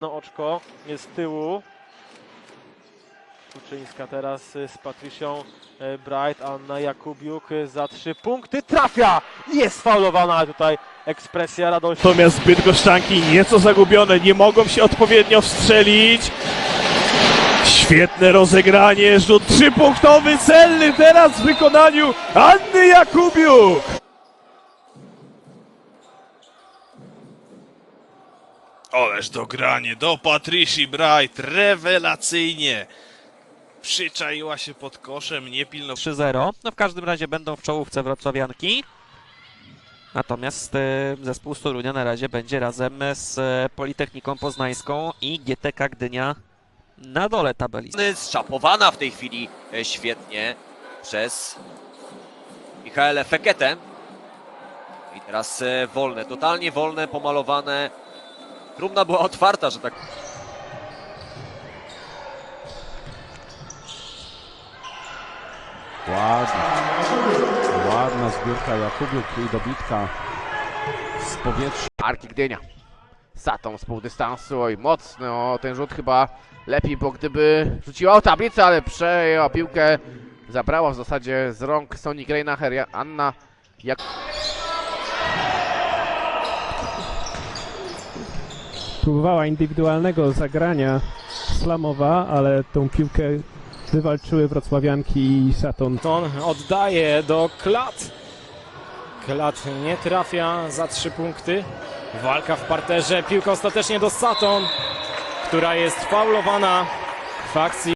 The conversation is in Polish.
No oczko jest z tyłu. Kuczyńska teraz y, z Patrycją y, Bright, Anna Jakubiuk y, za trzy punkty trafia! Jest faulowana tutaj ekspresja radości. Natomiast Bydgoszczanki nieco zagubione, nie mogą się odpowiednio wstrzelić. Świetne rozegranie, rzut trzypunktowy, celny teraz w wykonaniu Anny Jakubiuk. Oleż dogranie do Patrici Bright, rewelacyjnie. Przyczaiła się pod koszem, nie pilno 3-0. No w każdym razie będą w czołówce wrocławianki. Natomiast e, zespół z Torunia na razie będzie razem z e, Politechniką Poznańską i GTK Gdynia na dole tabeli. Zczapowana w tej chwili e, świetnie przez Michaela Feketę. I teraz wolne, totalnie wolne, pomalowane. Trumna była otwarta, że tak Ładna. Ładna zbiórka Jakubiuk i dobitka z powietrza. Arki Gdynia. Satą z pół dystansu, oj mocny, o ten rzut chyba lepiej, bo gdyby rzuciła o tablicę, ale przejęła piłkę, zabrała w zasadzie z rąk Sonic Reinacher, Ja- Anna jak Próbowała indywidualnego zagrania Slamowa, ale tą piłkę wywalczyły wrocławianki i Saton. Ton oddaje do Klat. Klat nie trafia za trzy punkty. Walka w parterze, piłka ostatecznie do Saton, która jest faulowana w akcji.